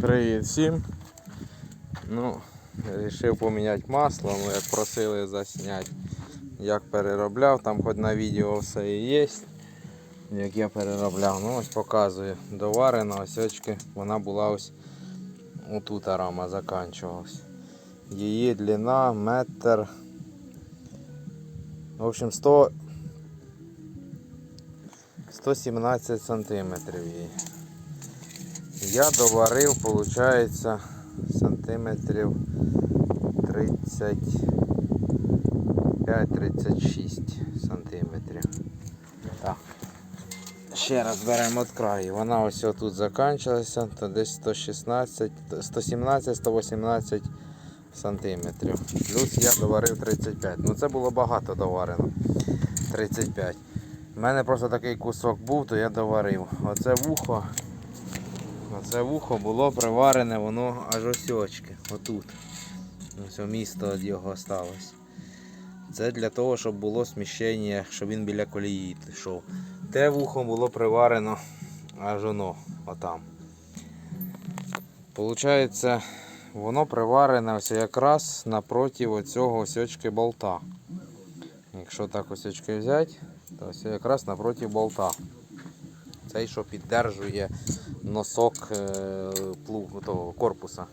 Привіт всім. Ну, вирішив поміняти масло, ну як просили засняти, як переробляв, там хоч на відео все і є. Як я переробляв, ну ось показую. Доварена ось очки, вона була ось отут рама заканчувалась. Її длина метр. В общем, 100 117 сантиметрів її. Я доварив, виходить, сантиметрів 35-36 сантиметрів. Так. Ще раз беремо від краю. Вона ось тут закінчилася, то десь 116, 117-118 сантиметрів. Плюс я доварив 35. Ну це було багато доварено. 35. У мене просто такий кусок був, то я доварив. Оце вухо. Оце вухо було приварене, воно аж ось очки, отут. Ось місто від його осталось. Це для того, щоб було сміщення, щоб він біля колії йшов. Те вухо було приварено аж воно, отам. Получається, воно приварене ось якраз напроти оцього ось очки болта. Якщо так ось очки взяти, то ось якраз напроти болта. Цей, що піддержує носок е, плугу того корпуса.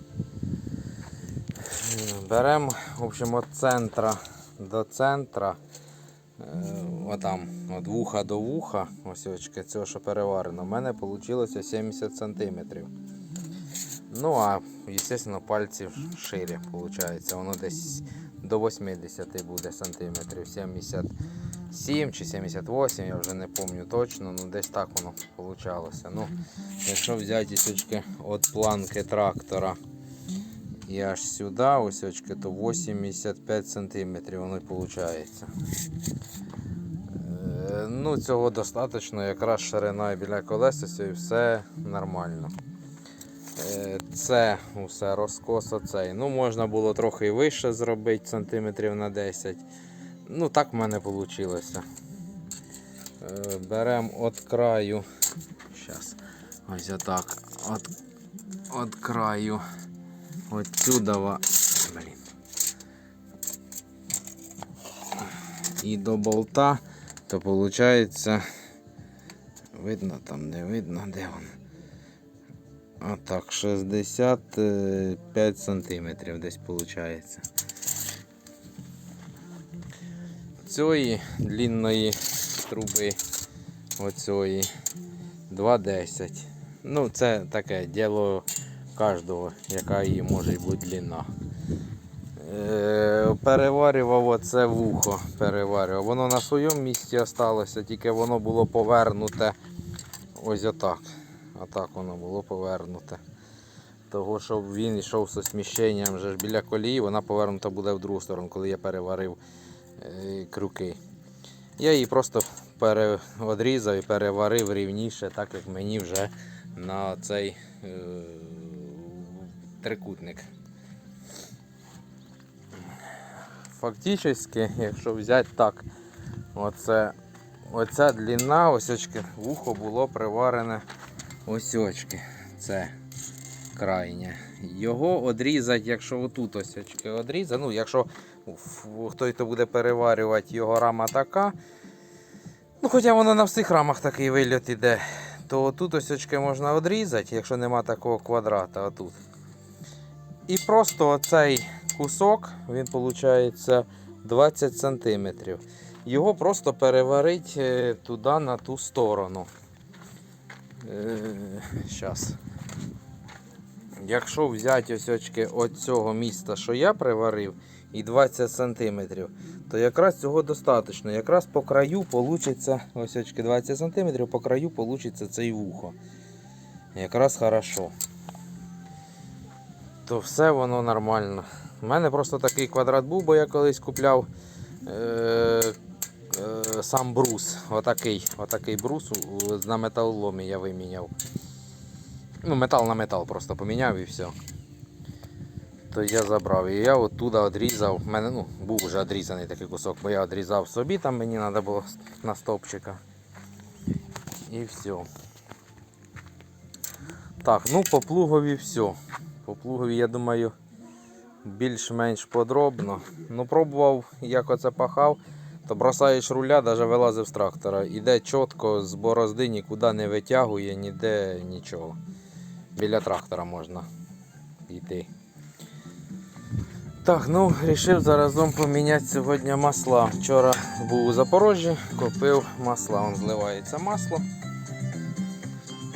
Беремо, від центра до центра, е, отам, від вуха до вуха, ось очки, цього, що переварено, у мене вийшло 70 см. Ну, а, звісно, пальці шире, виходить. Воно десь до 80 буде сантиметрів, 77 чи 78, я вже не пам'ятаю точно, ну десь так воно вийшло. Ну, якщо взяти сучки від планки трактора і аж сюди, ось очки, то 85 сантиметрів воно виходить. Ну, цього достатньо, якраз ширина біля колеса, і все нормально. Е, Це усе розкос оцей. Ну, можна було трохи вище зробити, сантиметрів на 10. Ну, так в мене вийшло. Беремо від краю. Зараз. Ось отак. От, от краю. Отсюда. Блін. І до болта, то виходить. Видно там, не видно, де він. Отак, 65 сантиметрів десь виходить. Цієї длінної труби, оцієї 2,10. Ну, це таке діло кожного, яка її може бути длина. Е, переварював оце вухо, переварював. Воно на своєму місці залишилося, тільки воно було повернуте ось отак. Отак воно було повернуте. Того, щоб він йшов зі сміщенням вже ж біля колії, вона повернута буде в другу сторону, коли я переварив крюки. Я її просто пере... одрізав і переварив рівніше, так як мені вже на цей е... трикутник. Фактично, якщо взяти так, оце, оця длина, ось очки, вухо було приварене осьочки. Це крайнє. Його одрізати, якщо отут ось очки одрізати, ну якщо хтось то буде переварювати, його рама така. Ну, хоча воно на всіх рамах такий вильот іде, то тут ось очки можна одрізати, якщо нема такого квадрата отут. І просто оцей кусок, він виходить 20 см. Його просто переварить е, туди на ту сторону. Зараз. Якщо взяти ось очки цього міста, що я приварив, і 20 см, то якраз цього достатньо. Якраз по краю вийде, ось очки 20 см, по краю вийде цей вухо. Якраз хорошо. То все воно нормально. У мене просто такий квадрат був, бо я колись купляв е, е, сам брус. Отакий, отакий брус на металоломі я виміняв. Ну, метал на метал просто поміняв і все. То я забрав. І я оттуда відрізав. У мене ну, був вже відрізаний такий кусок, бо я відрізав собі, там мені треба було на стовпчика. І все. Так, ну по плугові все. По плугові, я думаю, більш-менш подробно. Ну, пробував, як оце пахав, то бросаєш руля, навіть вилазив з трактора. Іде чітко, з борозди нікуди не витягує, ніде нічого. Біля трактора можна йти. Так, ну вирішив заразом поміняти сьогодні масла. Вчора був у Запорожжі, купив масла. Вон зливається масло.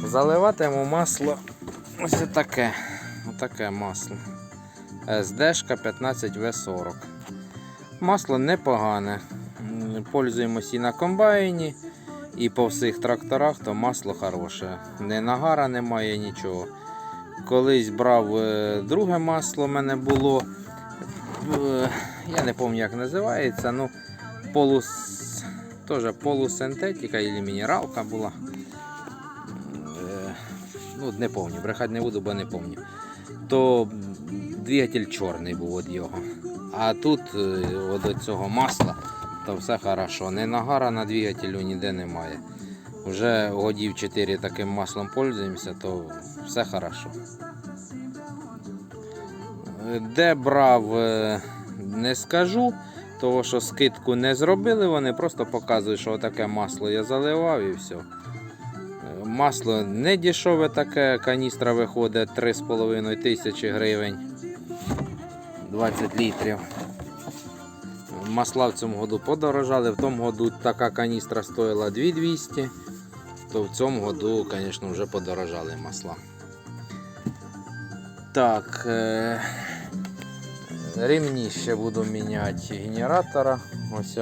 Заливатиму масло ось таке. Отаке масло. СДшка 15В40. Масло непогане. Пользуємося і на комбайні, і по всіх тракторах, то масло хороше. Не нагара немає нічого. Колись брав е, друге масло, в мене було. Е, Я не пам'ятаю, як називається. Ну, полус... Теж полусинтетика або мінералка була. Е, Ну, не пам'ятаю, брехати не буду, бо не пам'ятаю. То двигатель чорний був від його. А тут від цього масла, то все хорошо. Не нагара на двигателю ніде немає. Вже годів 4 таким маслом пользуємося, то все хорошо. Де брав, е, не скажу, того що скидку не зробили, вони просто показують, що таке масло я заливав і все. Масло не дешеве таке, каністра виходить 3,5 тисячі гривень. 20 літрів. Масла в цьому году подорожали, в тому году така каністра стоїла 2200, то в цьому году, звісно, вже подорожали масла. Так, е- ремні ще буду міняти генератора. Ось.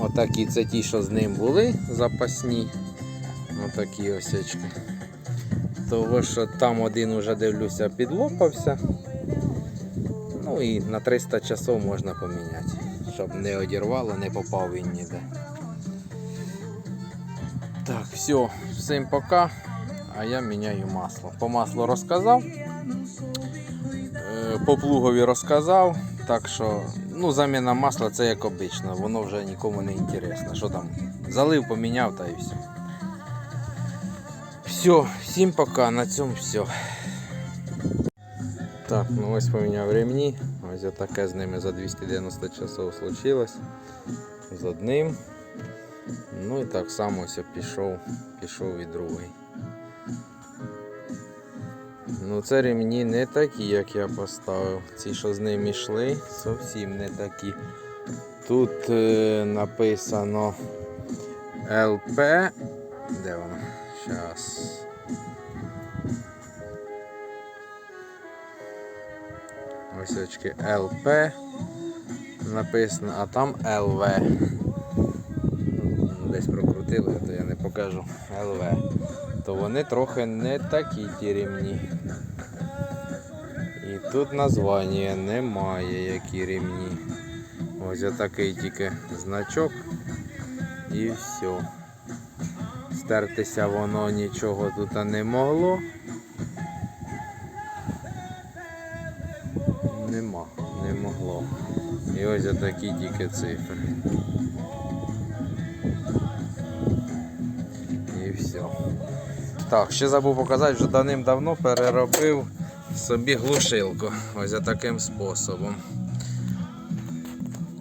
Отакі це ті, що з ним були запасні. Отакі ось очки. Того, що там один уже дивлюся, підлопався. Ну і на 300 часов можна поміняти, щоб не одірвало, не попав він ніде. Так, все, всім пока. А я міняю масло. По маслу розказав. Е, По плугові розказав. Так що, ну, заміна масла це як обично, воно вже нікому не інтересно. Що там? Залив, поміняв та і все. Все, всім пока, на цьому все. Так, ну ось поміняв ремні. Ось таке з ними за 290 часов случилось. З одним. Ну і так само ось пішов, пішов і другий. Ну це ремні не такі, як я поставив. Ці, що з ними йшли, зовсім не такі. Тут е, написано ЛП. Де воно? Щас. Ось очки ЛП написано, а там ЛВ. Десь прокрутили, то я не покажу ЛВ. То вони трохи не такі ті ремні. І тут названня немає, які ремні. Ось отакий тільки значок і все. Стертися воно нічого тут не могло. Нема, не могло. І ось такі тільки цифри. І все. Так, ще забув показати, вже давним-давно переробив собі глушилку. Ось таким способом.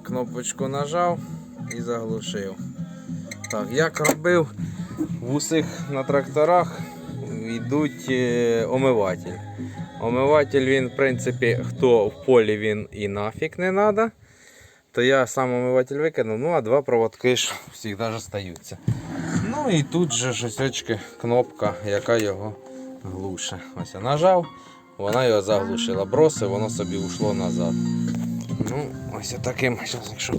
Кнопочку нажав і заглушив. Так, як робив, в усіх на тракторах йдуть е, омиватель. Омиватель він, в принципі, хто в полі він і нафіг не треба. То я сам омиватель викинув, ну а два проводки ж завжди залишаються. Ну і тут же ж кнопка, яка його глуше. Ось я нажав, вона його заглушила. Бросив, воно собі ушло назад. Ну, ось таким, зараз якщо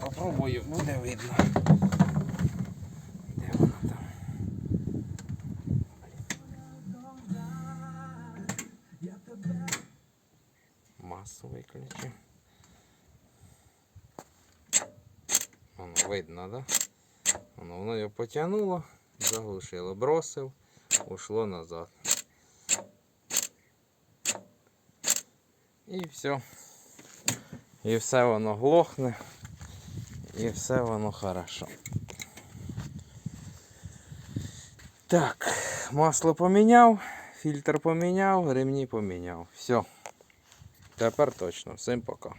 попробую, буде видно. Масу виключи. Воно видно, да? Воно, воно його потягнуло, заглушило, бросив, ушло назад. І все. І все воно глохне. І все воно хорошо. Так, масло поміняв, фільтр поміняв, ремні поміняв. Все. Тепер точно. Всім пока.